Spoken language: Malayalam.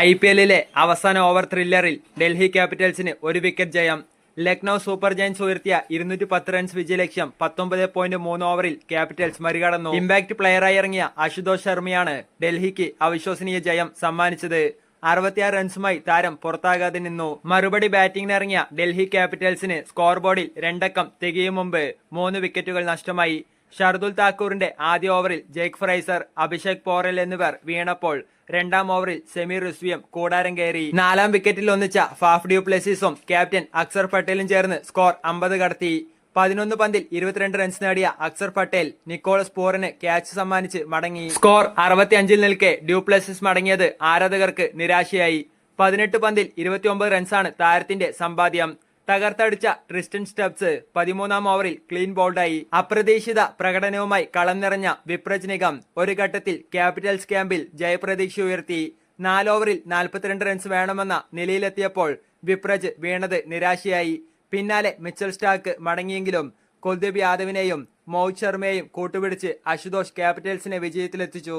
ഐ പി എല്ലിലെ അവസാന ഓവർ ത്രില്ലറിൽ ഡൽഹി ക്യാപിറ്റൽസിന് ഒരു വിക്കറ്റ് ജയം. ലക്നൗ സൂപ്പർ ജയൻസ് ഉയർത്തിയ ഇരുന്നൂറ്റി പത്ത് റൺസ് വിജയലക്ഷ്യം പത്തൊമ്പത് പോയിന്റ് മൂന്ന് ഓവറിൽ ക്യാപിറ്റൽസ് മറികടന്നു. ഇമ്പാക്ട് പ്ലെയറായി ഇറങ്ങിയ അശുതോഷ് ശർമ്മയാണ് ഡൽഹിക്ക് അവിശ്വസനീയ ജയം സമ്മാനിച്ചത്. അറുപത്തിയാറ് റൺസുമായി താരം പുറത്താകാതെ നിന്നു. മറുപടി ബാറ്റിംഗിനിറങ്ങിയ ഡൽഹി ക്യാപിറ്റൽസിന് സ്കോർ ബോർഡിൽ രണ്ടക്കം തികയും മുമ്പ് മൂന്ന് വിക്കറ്റുകൾ നഷ്ടമായി. ഷർദുൽ താക്കൂറിന്റെ ആദ്യ ഓവറിൽ ജേക്ക് ഫ്രൈസർ അഭിഷേക് പോറൽ എന്നിവർ വീണപ്പോൾ രണ്ടാം ഓവറിൽ സെമീർ റിസ്വിയും കൂടാരം കയറി. നാലാം വിക്കറ്റിൽ ഒന്നിച്ച ഫാഫ് ഡ്യൂപ്ലെസിസും ക്യാപ്റ്റൻ അക്സർ പട്ടേലും ചേർന്ന് സ്കോർ അമ്പത് കടത്തി. പതിനൊന്ന് പന്തിൽ ഇരുപത്തിരണ്ട് റൺസ് നേടിയ അക്സർ പട്ടേൽ നിക്കോളസ് പോറിന് ക്യാച്ച് സമ്മാനിച്ച് മടങ്ങി. സ്കോർ അറുപത്തിയഞ്ചിൽ നിൽക്കെ ഡ്യൂപ്ലസിസ് മടങ്ങിയത് ആരാധകർക്ക് നിരാശയായി. പതിനെട്ട് പന്തിൽ ഇരുപത്തിയൊമ്പത് റൺസാണ് താരത്തിന്റെ സമ്പാദ്യം. തകർത്തടിച്ച ട്രിസ്റ്റൻ സ്റ്റബ്സ് പതിമൂന്നാം ഓവറിൽ ക്ലീൻ ബോൾഡായി അപ്രതീക്ഷിത പ്രകടനവുമായി കളം നിറഞ്ഞ വിപ്രജ് നിഗം ഒരു ഘട്ടത്തിൽ ക്യാപിറ്റൽസ് ക്യാമ്പിൽ ജയപ്രതീക്ഷ ഉയർത്തി. നാലോവറിൽ നാൽപ്പത്തിരണ്ട് റൺസ് വേണമെന്ന നിലയിലെത്തിയപ്പോൾ വിപ്രജ് വീണത് നിരാശയായി. പിന്നാലെ മിച്ചൽ സ്റ്റാക്ക് മടങ്ങിയെങ്കിലും കുൽദീപ് യാദവിനെയും മോഹിത് ശർമ്മയെയും കൂട്ടുപിടിച്ച് അശുതോഷ് ക്യാപിറ്റൽസിനെ വിജയത്തിലെത്തിച്ചു.